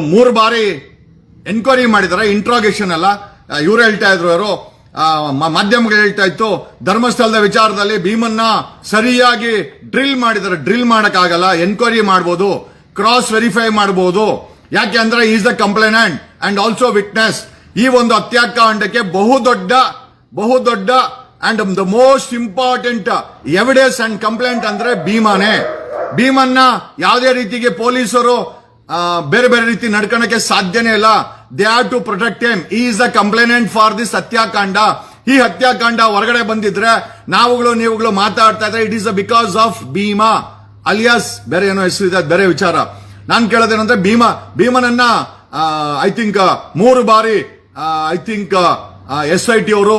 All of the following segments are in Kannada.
ಮೂರು ಬಾರಿ ಎನ್ಕ್ವೈರಿ ಮಾಡಿದಾರೆ ಇಂಟ್ರಾಗೇಷನ್ ಅಲ್ಲ. ಇವ್ರು ಹೇಳ್ತಾ ಇದ್ರು ಅವರು ಮಾಧ್ಯಮಗಳು ಹೇಳ್ತಾ ಇತ್ತು, ಧರ್ಮಸ್ಥಳದ ವಿಚಾರದಲ್ಲಿ ಭೀಮನ್ನ ಸರಿಯಾಗಿ ಡ್ರಿಲ್ ಮಾಡಿದ್ದಾರೆ ಡ್ರಿಲ್ ಮಾಡಕ್ಕಾಗಲ್ಲ ಎನ್ಕ್ವೈರಿ ಮಾಡಬಹುದು ಕ್ರಾಸ್ ವೆರಿಫೈ ಮಾಡಬಹುದು ಯಾಕೆ ಅಂದ್ರೆ is the complainant and also witness ಈ ಒಂದು ಹತ್ಯಾಕಾಂಡಕ್ಕೆ ಬಹುದೊಡ್ಡ ಬಹುದೊಡ್ಡ and the most important evidence and complaint ಅಂದ್ರೆ ಭೀಮಾನೇ. ಭೀಮನ್ನ ಯಾವುದೇ ರೀತಿಗೆ ಪೊಲೀಸರು ಬೇರೆ ಬೇರೆ ರೀತಿ ನಡ್ಕೊಳಕ್ಕೆ ಸಾಧ್ಯನೇ ಇಲ್ಲ. They are to protect him is a complainant for this ಹತ್ಯಾಕಾಂಡ. ಈ ಹತ್ಯಾಕಾಂಡ ಹೊರಗಡೆ ಬಂದಿದ್ರೆ ನಾವುಗಳು ನೀವುಗಳು ಮಾತಾಡ್ತಾ ಇದ್ರೆ it is because of Bhima. Alias, ಬೇರೆ ಏನೋ ಹೆಸರು ಇದೆ, ಬೇರೆ ವಿಚಾರ. ನಾನು ಕೇಳೋದೇನಂದ್ರೆ ಭೀಮಾ. ಭೀಮನನ್ನ ಐ ಥಿಂಕ್ ಮೂರು ಬಾರಿ I think S I T ಅವರು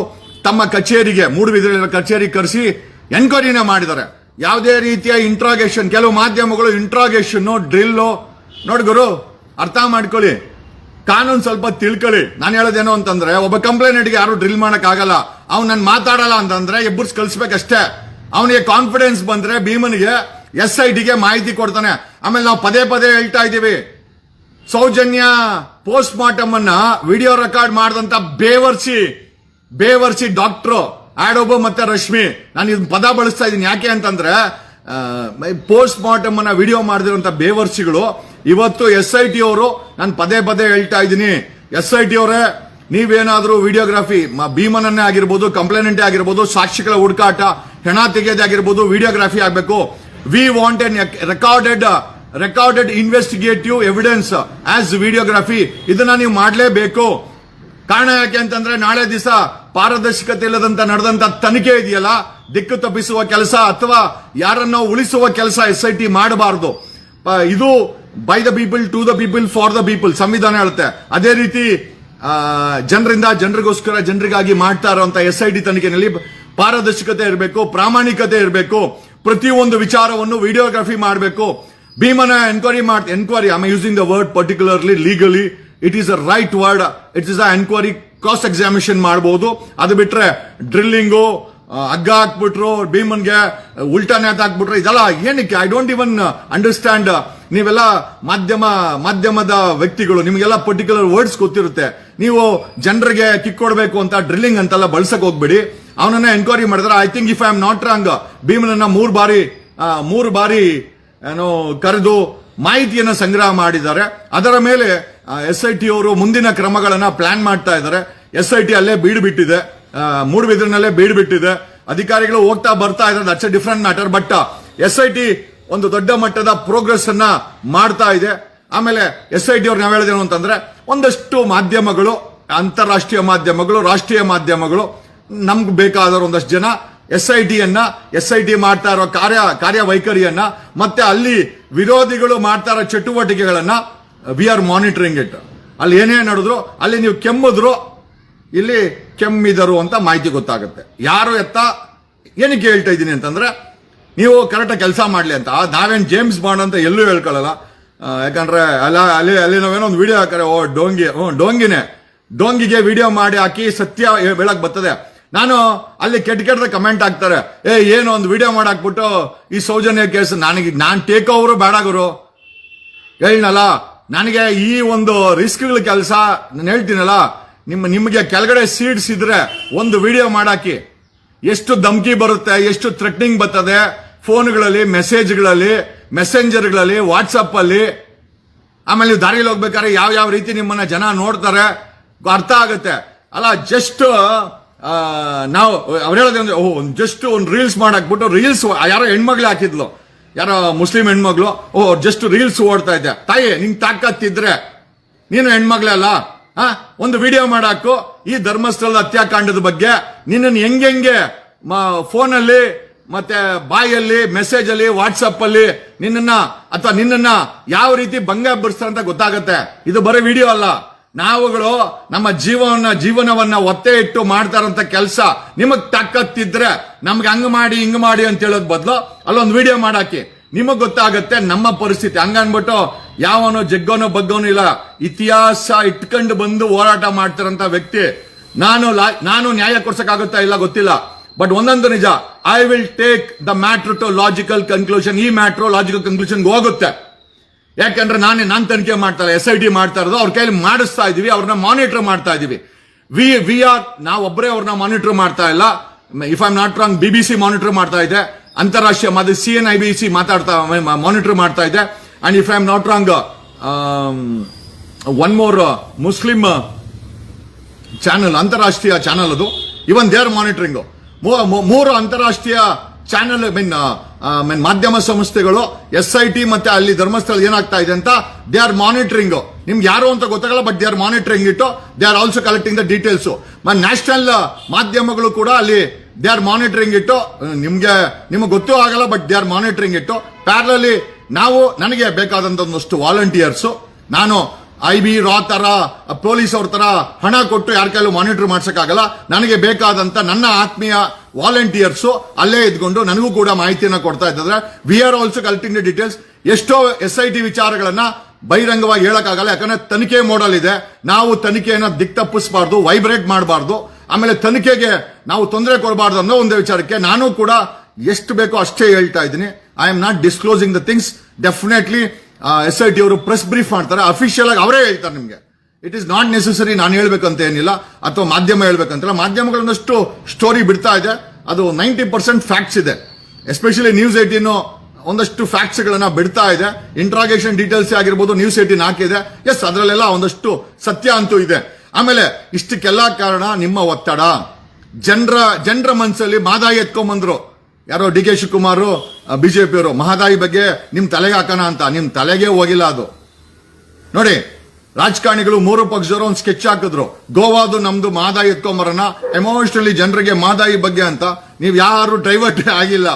ತಮ್ಮ ಕಚೇರಿಗೆ ಮೂಡುಬಿದಿರೆ ಕಚೇರಿ ಕರೆಸಿ ಎನ್ಕ್ವೈರಿನ ಮಾಡಿದ್ದಾರೆ. ಯಾವುದೇ ರೀತಿಯ ಇಂಟ್ರಾಗೇಷನ್ ಕೆಲವು ಮಾಧ್ಯಮಗಳು ಇಂಟ್ರಾಗೇಷನ್ ಡ್ರಿಲ್ಲು ನೋಡಿ ಗುರು, ಅರ್ಥ ಮಾಡ್ಕೊಳ್ಳಿ. ಕಾನೂನು ಸ್ವಲ್ಪ ತಿಳ್ಕೊಳ್ಳಿ. ನಾನು ಹೇಳೋದೇನು ಅಂತಂದ್ರೆ, ಒಬ್ಬ ಕಂಪ್ಲೇಂಟ್ಗೆ ಯಾರು ಡ್ರಿಲ್ ಮಾಡಕ್ ಆಗಲ್ಲ ಅವ್ನು ನನ್ ಮಾತಾಡಲ್ಲ ಅಂತಂದ್ರೆ ಎಬ್ಬರ್ಸ್ ಕಳಿಸ್ಬೇಕಷ್ಟೇ. ಅವನಿಗೆ ಕಾನ್ಫಿಡೆನ್ಸ್ ಬಂದ್ರೆ ಭೀಮನಿಗೆ ಎಸ್ ಐ ಟಿಗೆ ಮಾಹಿತಿ ಕೊಡ್ತಾನೆ. ಆಮೇಲೆ ನಾವು ಪದೇ ಪದೇ ಹೇಳ್ತಾ ಇದ್ದೀವಿ. ಸೌಜನ್ಯ ಪೋಸ್ಟ್ ಮಾರ್ಟಮ್ ಅನ್ನ ವಿಡಿಯೋ ರೆಕಾರ್ಡ್ ಮಾಡಿದಂತ ಬೇವರ್ಸಿ ಬೇವರ್ಸಿ ಡಾಕ್ಟ್ರು, ಆಡೋಬೋ ಮತ್ತೆ ರಶ್ಮಿ. ನಾನು ಇದನ್ನ ಪದ ಬಳಸ್ತಾ ಇದ್ದೀನಿ. ಯಾಕೆ ಅಂತಂದ್ರೆ ಪೋಸ್ಟ್ ಮಾರ್ಟಮ್ ಅನ್ನ ವಿಡಿಯೋ ಮಾಡಿದಿರುವಂತ ಬೇವರ್ಸಿಗಳು ಇವತ್ತು ಎಸ್ ಐ ಟಿ ಅವರು ನಾನು ಪದೇ ಪದೇ ಹೇಳ್ತಾ ಇದ್ದೀನಿ. ಎಸ್ ಐ ಟಿ ಅವರೇ, ನೀವೇನಾದ್ರೂ ವಿಡಿಯೋಗ್ರಫಿ ಭೀಮನನ್ನೇ ಆಗಿರ್ಬೋದು, ಕಂಪ್ಲೇನೆಂಟೇ ಆಗಿರ್ಬೋದು, ಸಾಕ್ಷಿಗಳ ಹುಡುಕಾಟ, ಹೆಣ ತೆಗೆಯೋದೇ ಆಗಿರ್ಬೋದು, ವಿಡಿಯೋಗ್ರಫಿ ಆಗಬೇಕು. We want an recorded recorded investigative evidence as videography ಇದನ್ನ ನೀವು ಮಾಡಲೇಬೇಕು. ಕಾರಣ ಯಾಕೆ ಅಂತಂದ್ರೆ, ನಾಳೆ ದಿವಸ ಪಾರದರ್ಶಕತೆ ಇಲ್ಲದಂತ ನಡೆದಂತ ತನಿಖೆ ಇದೆಯಲ್ಲ? ದಿಕ್ಕು ತಪ್ಪಿಸುವ ಕೆಲಸ ಅಥವಾ ಯಾರನ್ನ ಉಳಿಸುವ ಕೆಲಸ ಎಸ್ ಐ ಟಿ ಮಾಡಬಾರದು. ಇದು by the people to the people for the people ಸಂವಿಧಾನ ಹೇಳುತ್ತೆ. ಅದೇ ರೀತಿ ಜನರಿಂದ ಜನರಿಗೋಸ್ಕರ ಜನರಿಗಾಗಿ ಮಾಡ್ತಾ ಇರುವಂತ ಎಸ್ ಐ ಡಿ ತನಿಖೆಯಲ್ಲಿ ಪಾರದರ್ಶಕತೆ ಇರಬೇಕು, ಪ್ರಾಮಾಣಿಕತೆ ಇರಬೇಕು, ಪ್ರತಿಯೊಂದು ವಿಚಾರವನ್ನು ವಿಡಿಯೋಗ್ರಫಿ ಮಾಡಬೇಕು. ಭೀಮನ ಎನ್ಕ್ವೈರಿ ಮಾಡ್ enquiry I using the word particularly legally it is a right word it is a enquiry cross examination ಮಾಡಬಹುದು ಅದು ಬಿಟ್ರೆ ಡ್ರಿಲ್ಲಿಂಗು ಹಗ್ಗ ಹಾಕ್ಬಿಟ್ರು, ಭೀಮನ್ಗೆ ಉಲ್ಟಾ ನೇತ ಹಾಕ್ಬಿಟ್ರು, ಇದೆಲ್ಲ ಏನಕ್ಕೆ? ಐ ಡೋಂಟ್ ಇವನ್ ಅಂಡರ್ಸ್ಟ್ಯಾಂಡ್ ನೀವೆಲ್ಲ ಮಾಧ್ಯಮ, ಮಾಧ್ಯಮದ ವ್ಯಕ್ತಿಗಳು, ನಿಮಗೆಲ್ಲ ಪರ್ಟಿಕ್ಯುಲರ್ ವರ್ಡ್ಸ್ ಗೊತ್ತಿರುತ್ತೆ. ನೀವು ಜನರಿಗೆ ಕಿಕ್ ಕೊಡಬೇಕು ಅಂತ ಡ್ರಿಲ್ಲಿಂಗ್ ಅಂತೆಲ್ಲ ಬಳಸಕ್ ಹೋಗ್ಬೇಡಿ. ಅವನನ್ನ ಎನ್ಕ್ವೈರಿ ಮಾಡಿದ್ರೆ I think if I am not wrong ಭೀಮನನ್ನ ಮೂರು ಬಾರಿ ಮೂರು ಬಾರಿ, ಏನೋ, ಕರೆದು ಮಾಹಿತಿಯನ್ನು ಸಂಗ್ರಹ ಮಾಡಿದ್ದಾರೆ. ಅದರ ಮೇಲೆ ಎಸ್ ಐ ಟಿ ಅವರು ಮುಂದಿನ ಕ್ರಮಗಳನ್ನ ಪ್ಲಾನ್ ಮಾಡ್ತಾ ಇದ್ದಾರೆ. ಎಸ್ ಐ ಟಿ ಅಲ್ಲೇ ಬೀಡು ಬಿಟ್ಟಿದೆ ಮೂಡುಬಿದ್ರಿನಲ್ಲೇ ಬೀಡು ಬಿಟ್ಟಿದೆ ಅಧಿಕಾರಿಗಳು ಹೋಗ್ತಾ ಬರ್ತಾ ಇದ್ದಾರೆ. That's a different matter but S I T ಒಂದು ದೊಡ್ಡ ಮಟ್ಟದ ಪ್ರೋಗ್ರೆಸ್ ಅನ್ನ ಮಾಡ್ತಾ ಇದೆ. ಆಮೇಲೆ ಎಸ್ ಐ ಟಿ ಅವ್ರು ನಾವು ಹೇಳಿದೇನು ಅಂತಂದ್ರೆ, ಒಂದಷ್ಟು ಮಾಧ್ಯಮಗಳು, ಅಂತಾರಾಷ್ಟ್ರೀಯ ಮಾಧ್ಯಮಗಳು, ರಾಷ್ಟ್ರೀಯ ಮಾಧ್ಯಮಗಳು, ನಮ್ಗೆ ಬೇಕಾದವರು ಒಂದಷ್ಟು ಜನ ಎಸ್ ಐ ಟಿಯನ್ನ ಎಸ್ ಐ ಟಿ ಮಾಡ್ತಾ ಇರೋ ಕಾರ್ಯ, ಕಾರ್ಯವೈಖರಿಯನ್ನ, ಮತ್ತೆ ಅಲ್ಲಿ ವಿರೋಧಿಗಳು ಮಾಡ್ತಾ ಇರೋ ಚಟುವಟಿಕೆಗಳನ್ನ ವಿ ಆರ್ ಮಾನಿಟರಿಂಗ್ ಇಟ್ ಅಲ್ಲಿ ಏನೇ ನಡೆದ್ರು, ಅಲ್ಲಿ ನೀವು ಕೆಮ್ಮಿದ್ರು, ಇಲ್ಲಿ ಕೆಮ್ಮಿದರು ಅಂತ ಮಾಹಿತಿ ಗೊತ್ತಾಗುತ್ತೆ. ಯಾರು ಎತ್ತ, ಏನಕ್ಕೆ ಹೇಳ್ತಾ ಇದ್ದೀನಿ ಅಂತಂದ್ರೆ ನೀವು ಕರೆಕ್ಟಾಗಿ ಕೆಲಸ ಮಾಡಲಿ ಅಂತ. ನಾವೇನು ಜೇಮ್ಸ್ ಬಾಂಡ್ ಅಂತ ಎಲ್ಲೂ ಹೇಳ್ಕೊಳ್ಳಲ್ಲ ಯಾಕಂದ್ರೆ ಅಲ್ಲ, ಅಲ್ಲಿ ಅಲ್ಲಿ ನಾವೇನೋ ಒಂದು ವಿಡಿಯೋ ಹಾಕಾರೆ, ಓ, ಡೋಂಗಿ, ಓ, ಡೋಂಗಿನೇ. ಡೋಂಗಿಗೆ ವಿಡಿಯೋ ಮಾಡಿ ಹಾಕಿ ಸತ್ಯ ಬೆಳಕ್ ಬರ್ತದೆ. ನಾನು ಅಲ್ಲಿ ಕೆಟ್ಟ ಕೆಟ್ಟದ ಕಮೆಂಟ್ ಹಾಕ್ತಾರೆ. ಏ, ಏನು ಒಂದು ವಿಡಿಯೋ ಮಾಡಾಕ್ಬಿಟ್ಟು ಈ ಸೌಜನ್ಯ ಕೇಸ್, ನನಗೆ, ನಾನು ಟೇಕ್ ಓವರು ಬೇಡ ಗುರು. ಹೇಳನಲ್ಲ, ನನಗೆ ಈ ಒಂದು ರಿಸ್ಕ್ಗಳ ಕೆಲಸ, ನಾನು ಹೇಳ್ತೀನಲ್ಲ, ನಿಮ್ಮ, ನಿಮಗೆ ಕೆಳಗಡೆ ಸೀಡ್ಸ್ ಇದ್ರೆ ಒಂದು ವಿಡಿಯೋ ಮಾಡಾಕಿ ಎಷ್ಟು ಧಮಕಿ ಬರುತ್ತೆ, ಎಷ್ಟು ಥ್ರೆಟ್ನಿಂಗ್ ಬರ್ತದೆ, ಫೋನ್ಗಳಲ್ಲಿ ಮೆಸೇಜ್ಗಳಲ್ಲಿ ಮೆಸೆಂಜರ್ಗಳಲ್ಲಿ ವಾಟ್ಸಪ್ ಅಲ್ಲಿ ಆಮೇಲೆ ನೀವು ದಾರಿಯಲ್ಲಿ ಹೋಗ್ಬೇಕಾದ್ರೆ ಯಾವ ಯಾವ ರೀತಿ ನಿಮ್ಮನ್ನ ಜನ ನೋಡ್ತಾರೆ, ಅರ್ಥ ಆಗುತ್ತೆ. ಅಲ್ಲ ಜಸ್ಟ್ ನಾವು, ಅವ್ರು ಹೇಳೋದು ಓಹ್ ಜಸ್ಟ್ ಒಂದು ರೀಲ್ಸ್ ಮಾಡಾಕ್ಬಿಟ್ಟು ರೀಲ್ಸ್ ಯಾರೋ ಹೆಣ್ಮಗ್ಳು ಹಾಕಿದ್ಲು. ಯಾರೋ ಮುಸ್ಲಿಂ ಹೆಣ್ಮಗ್ಳು ಓ ಜಸ್ಟ್ ರೀಲ್ಸ್ ಓಡ್ತಾ ಇದ್ದೆ. ತಾಯಿ, ನಿಂಗೆ ತಾಕತ್ತಿದ್ರೆ ನೀನು ಹೆಣ್ಮಗ್ಳೇ ಅಲ್ಲ? ಆ ಒಂದು ವಿಡಿಯೋ ಮಾಡಾಕು ಈ ಧರ್ಮಸ್ಥಳದ ಹತ್ಯಾಕಾಂಡದ ಬಗ್ಗೆ. ನಿನ್ನನ್ನು ಫೋನ್ ಫೋನಲ್ಲಿ, ಮತ್ತೆ ಬಾಯಲ್ಲಿ ಮೆಸೇಜ್ ಅಲ್ಲಿ ವಾಟ್ಸಪ್ ಅಲ್ಲಿ ನಿನ್ನ ಅಥವಾ ನಿನ್ನನ್ನ ಯಾವ ರೀತಿ ಭಂಗ ಅಂತ ಗೊತ್ತಾಗತ್ತೆ. ಇದು ಬರೀ ವಿಡಿಯೋ ಅಲ್ಲ. ನಾವುಗಳು ನಮ್ಮ ಜೀವನ ಜೀವನವನ್ನ ಒತ್ತೆ ಇಟ್ಟು ಮಾಡ್ತಾರಂತ ಕೆಲಸ ನಿಮಗ್ ತಕ್ಕತ್ತಿದ್ರೆ ನಮ್ಗೆ ಹಂಗ್ ಮಾಡಿ, ಹಿಂಗ್ ಮಾಡಿ ಅಂತ ಹೇಳೋದ್ ಬದಲು ಅಲ್ಲೊಂದು ವಿಡಿಯೋ ಮಾಡಾಕಿ. ನಿಮಗ್ ಗೊತ್ತಾಗತ್ತೆ ನಮ್ಮ ಪರಿಸ್ಥಿತಿ. ಹಂಗನ್ಬಿಟ್ಟು ಯಾವನೋ ಜಗ್ಗೋನೋ ಬಗ್ಗೋನು ಇಲ್ಲ. ಇತಿಹಾಸ ಇಟ್ಕೊಂಡು ಬಂದು ಹೋರಾಟ ಮಾಡ್ತಾರಂತ ವ್ಯಕ್ತಿ. ನಾನು ನಾನು ನ್ಯಾಯ ಕೊಡ್ಸಕ್ಕಾಗುತ್ತಾ ಇಲ್ಲ ಗೊತ್ತಿಲ್ಲ. ಬಟ್ ಒಂದೊಂದು ನಿಜ I will take the matter to logical conclusion ಈ ಮ್ಯಾಟ್ರು ಲಾಜಿಕಲ್ ಕನ್ಕ್ಲೂಷನ್ ಹೋಗುತ್ತೆ. ಯಾಕಂದ್ರೆ ನಾನೇ ನಾನು ತನಿಖೆ ಮಾಡ್ತಾರೆ ಎಸ್ ಐ ಟಿ ಮಾಡ್ತಾ ಇರೋದು, ಅವ್ರ ಕೈಲಿ ಮಾಡಿಸ್ತಾ ಇದೀವಿ, ಅವ್ರನ್ನ ಮಾನಿಟರ್ ಮಾಡ್ತಾ ಇದೀವಿ. ವಿ ವಿ ಆರ್ ನಾವೊಬ್ಬರೇ ಅವ್ರನ್ನ ಮಾನಿಟರ್ ಮಾಡ್ತಾ ಇಲ್ಲ. If I'm not wrong B B C monitor ಮಾಡ್ತಾ ಇದೆ. ಅಂತಾರಾಷ್ಟ್ರೀಯ C N I B C ಮಾತಾಡ್ತಾ ಮಾನಿಟರ್ ಮಾಡ್ತಾ ಇದೆ. And if I am not wrong one more Muslim channel ಅಂತಾರಾಷ್ಟ್ರೀಯ ಚಾನಲ್ ಅದು ಇವನ್ ದೇ. ಆರ್ ಮಾನಿಟರಿಂಗ್ ಮೂರು ಅಂತಾರಾಷ್ಟ್ರೀಯ ಚಾನಲ್ ಮೀನ್ ಮೀನ್ ಮಾಧ್ಯಮ ಸಂಸ್ಥೆಗಳು ಎಸ್ ಐ ಟಿ ಮತ್ತೆ ಅಲ್ಲಿ ಧರ್ಮಸ್ಥಳ ಏನಾಗ್ತಾ ಇದೆ ಅಂತ ದೇ ಆರ್ ಮಾನಿಟರಿಂಗ್ ನಿಮ್ಗೆ ಯಾರು ಅಂತ ಗೊತ್ತಾಗಲ್ಲ ಬಟ್ ದೇ ಆರ್ ಮಾನಿಟರಿಂಗ್ ಇಟ್ಟು they are also collecting the details national ಮಾಧ್ಯಮಗಳು ಕೂಡ ಅಲ್ಲಿ ದೇ ಆರ್ ಮಾನಿಟರಿಂಗ್ ಇಟ್ಟು ನಿಮ್ಗೆ, ನಿಮಗೆ ಗೊತ್ತೂ ಆಗಲ್ಲ ಬಟ್ ದೇ ಆರ್ ಮಾನಿಟರಿಂಗ್ ಇಟ್ಟು ಪ್ಯಾರಲಲ್ಲಿ ನಾವು ನನಗೆ ಬೇಕಾದಂತೊಂದಷ್ಟು ವಾಲಂಟಿಯರ್ಸು. ನಾನು ಐ ಬಿ ರಾ ತರ ಪೊಲೀಸ್ ಅವ್ರ ತರ ಹಣ ಕೊಟ್ಟು ಯಾರ ಕೈಲೂ ಮಾನಿಟರ್ ಮಾಡ್ಸೋಕ್ಕಾಗಲ್ಲ. ನನಗೆ ಬೇಕಾದಂತ ನನ್ನ ಆತ್ಮೀಯ ವಾಲಂಟಿಯರ್ಸು ಅಲ್ಲೇ ಇದ್ಕೊಂಡು ನನಗೂ ಕೂಡ ಮಾಹಿತಿಯನ್ನು ಕೊಡ್ತಾ ಇದ್ದಾರೆ. We are also collecting the details ಎಷ್ಟೋ ಎಸ್ ಐ ಟಿ ವಿಚಾರಗಳನ್ನ ಬಹಿರಂಗವಾಗಿ ಹೇಳಕ್ಕಾಗಲ್ಲ, ಯಾಕಂದ್ರೆ ತನಿಖೆ ಮೋಡಲ್ ಇದೆ. ನಾವು ತನಿಖೆಯನ್ನ ದಿಕ್ತಪ್ಪಿಸಬಾರ್ದು ವೈಬ್ರೇಟ್ ಮಾಡಬಾರ್ದು. ಆಮೇಲೆ ತನಿಖೆಗೆ ನಾವು ತೊಂದರೆ ಕೊಡಬಾರ್ದು ಅನ್ನೋ ಒಂದು ವಿಚಾರಕ್ಕೆ ನಾನು ಕೂಡ ಎಷ್ಟು ಬೇಕೋ ಅಷ್ಟೇ ಹೇಳ್ತಾ ಇದ್ದೀನಿ. I am not disclosing the things definitely S I T ಅವರು ಪ್ರೆಸ್ ಬ್ರೀಫ್ ಮಾಡ್ತಾರೆ. ಅಫಿಷಿಯಲ್ ಆಗಿ ಅವರೇ ಹೇಳ್ತಾರೆ ನಿಮಗೆ. ಇಟ್ ಇಸ್ ನಾಟ್ ನೆಸೆಸರಿ ನಾನು ಹೇಳ್ಬೇಕಂತ ಏನಿಲ್ಲ, ಅಥವಾ ಮಾಧ್ಯಮ ಹೇಳ್ಬೇಕಂತಿಲ್ಲ. ಮಾಧ್ಯಮಗಳನ್ನಷ್ಟು ಸ್ಟೋರಿ ಬಿಡ್ತಾ ಇದೆ. ಅದು ನೈಂಟಿ ಪರ್ಸೆಂಟ್ ಫ್ಯಾಕ್ಟ್ಸ್ ಇದೆ. ಎಸ್ಪೆಷಲಿ ನ್ಯೂಸ್ ಏಟೀನ್ ಒಂದಷ್ಟು ಫ್ಯಾಕ್ಟ್ಸ್ ಗಳನ್ನ ಬಿಡ್ತಾ ಇದೆ. ಇಂಟ್ರಾಗೇಷನ್ ಡೀಟೇಲ್ಸ್ ಆಗಿರ್ಬೋದು ನ್ಯೂಸ್ ಏಟೀನ್ ಹಾಕಿದೆ. ಎಸ್ ಅದರಲ್ಲೆಲ್ಲ ಒಂದಷ್ಟು ಸತ್ಯ ಅಂತೂ ಇದೆ. ಆಮೇಲೆ ಇಷ್ಟಕ್ಕೆಲ್ಲ ಕಾರಣ ನಿಮ್ಮ ಒತ್ತಡ. ಜನರ ಜನರ ಮನಸ್ಸಲ್ಲಿ ಮಾದಾಯಿ ಎತ್ಕೊಂಬಂದ್ರು. ಯಾರೋ ಡಿ ಕೆ ಶಿವಕುಮಾರ್ ಬಿಜೆಪಿಯವರು ಮಹದಾಯಿ ಬಗ್ಗೆ ನಿಮ್ಮ ತಲೆಗೆ ಹಾಕೋಣ ಅಂತ ನಿಮ್ಮ ತಲೆಗೆ ಹೋಗಿಲ್ಲ ಅದು. ನೋಡಿ, ರಾಜಕಾರಣಿಗಳು ಮೂರು ಪಕ್ಷದವರು ಒಂದು ಸ್ಕೆಚ್ ಹಾಕಿದ್ರು. ಗೋವಾದು ನಮ್ದು ಮಾದಾಯಿ ಎತ್ಕೊಂಬರೋಣ ಎಮೋಷನಲಿ ಜನರಿಗೆ ಮಾದಾಯಿ ಬಗ್ಗೆ ಅಂತ. ನೀವು ಯಾರು ಡೈವರ್ಟ್ ಆಗಿಲ್ಲ.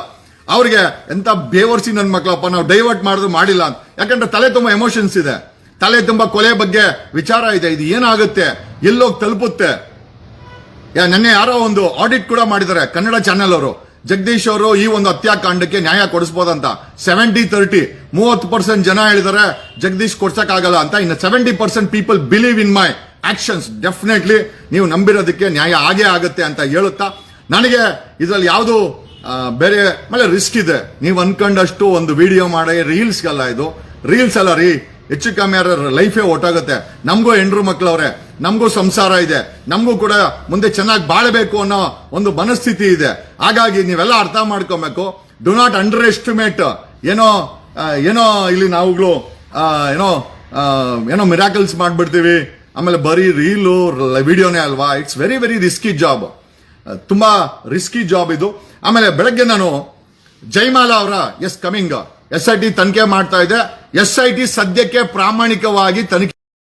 ಅವ್ರಿಗೆ ಎಂತ ಬೇವರ್ಸಿ ನನ್ನ ಮಕ್ಕಳಪ್ಪ ನಾವು ಡೈವರ್ಟ್ ಮಾಡಿದ್ರು ಮಾಡಿಲ್ಲ ಅಂತ. ಯಾಕಂದ್ರೆ ತಲೆ ತುಂಬಾ ಎಮೋಷನ್ಸ್ ಇದೆ. ತಲೆ ತುಂಬಾ ಕೊಲೆ ಬಗ್ಗೆ ವಿಚಾರ ಇದೆ. ಇದು ಏನಾಗುತ್ತೆ? ಎಲ್ಲೋಗಿ ತಲುಪುತ್ತೆ. ಯಾ, ನೆನ್ನೆ ಯಾರೋ ಒಂದು ಆಡಿಟ್ ಕೂಡ ಮಾಡಿದ್ದಾರೆ, ಕನ್ನಡ ಚಾನೆಲ್ ಅವರು. ಜಗದೀಶ್ ಅವರು ಈ ಒಂದು ಹತ್ಯಾಕಾಂಡಕ್ಕೆ ನ್ಯಾಯ ಕೊಡಿಸಬಹುದಂತ ಸೆವೆಂಟಿ ತರ್ಟಿ ಮೂವತ್ತು ಪರ್ಸೆಂಟ್ ಜನ ಹೇಳಿದರೆ, ಜಗದೀಶ್ ಕೊಡ್ಸಕ್ಕಾಗಲ್ಲ ಅಂತ. ಇನ್ನು seventy percent people believe in my actions definitely ನೀವು ನಂಬಿರೋದಕ್ಕೆ ನ್ಯಾಯ ಆಗೇ ಆಗುತ್ತೆ ಅಂತ ಹೇಳುತ್ತಾ. ನನಗೆ ಇದರಲ್ಲಿ ಯಾವುದು ಬೇರೆ ಮೇಲೆ ರಿಸ್ಕ್ ಇದೆ. ನೀವು ಅನ್ಕೊಂಡಷ್ಟು ಒಂದು ವಿಡಿಯೋ ಮಾಡಿ ರೀಲ್ಸ್ಗಲ್ಲ ಇದು. ರೀಲ್ಸ್ ಅಲ್ಲ ರೀ, ಹೆಚ್ಚು ಕಮ್ಮಿ ಯಾರ ಲೈಫೇ ಒಟ್ಟಾಗುತ್ತೆ. ನಮಗೂ ಹೆಂಡ್ರು ಮಕ್ಕಳವ್ರೆ ನಮಗೂ ಸಂಸಾರ ಇದೆ. ನಮಗೂ ಕೂಡ ಮುಂದೆ ಚೆನ್ನಾಗಿ ಬಾಳಬೇಕು ಅನ್ನೋ ಒಂದು ಮನಸ್ಥಿತಿ ಇದೆ. ಹಾಗಾಗಿ ನೀವೆಲ್ಲ ಅರ್ಥ ಮಾಡ್ಕೊಬೇಕು. ಡು ನಾಟ್ ಅಂಡರ್ ಎಸ್ಟಿಮೇಟ್ ಏನೋ ಏನೋ ಇಲ್ಲಿ ನಾವುಗಳು ಏನೋ ಏನೋ ಮಿರಾಕಲ್ಸ್ ಮಾಡ್ಬಿಡ್ತೀವಿ. ಆಮೇಲೆ ಬರೀ ರೀಲು ವಿಡಿಯೋನೇ ಅಲ್ವಾ? It's very very risky job ತುಂಬ ರಿಸ್ಕಿ ಜಾಬ್ ಇದು. ಆಮೇಲೆ ಬೆಳಗ್ಗೆ ನಾನು ಜೈಮಾಲಾ ಅವರ S coming S I T ತನಿಖೆ ಮಾಡ್ತಾ ಇದೆ ಎಸ್ ಐ ಟಿ ಸದ್ಯಕ್ಕೆ ಪ್ರಾಮಾಣಿಕವಾಗಿ ತನಿಖೆ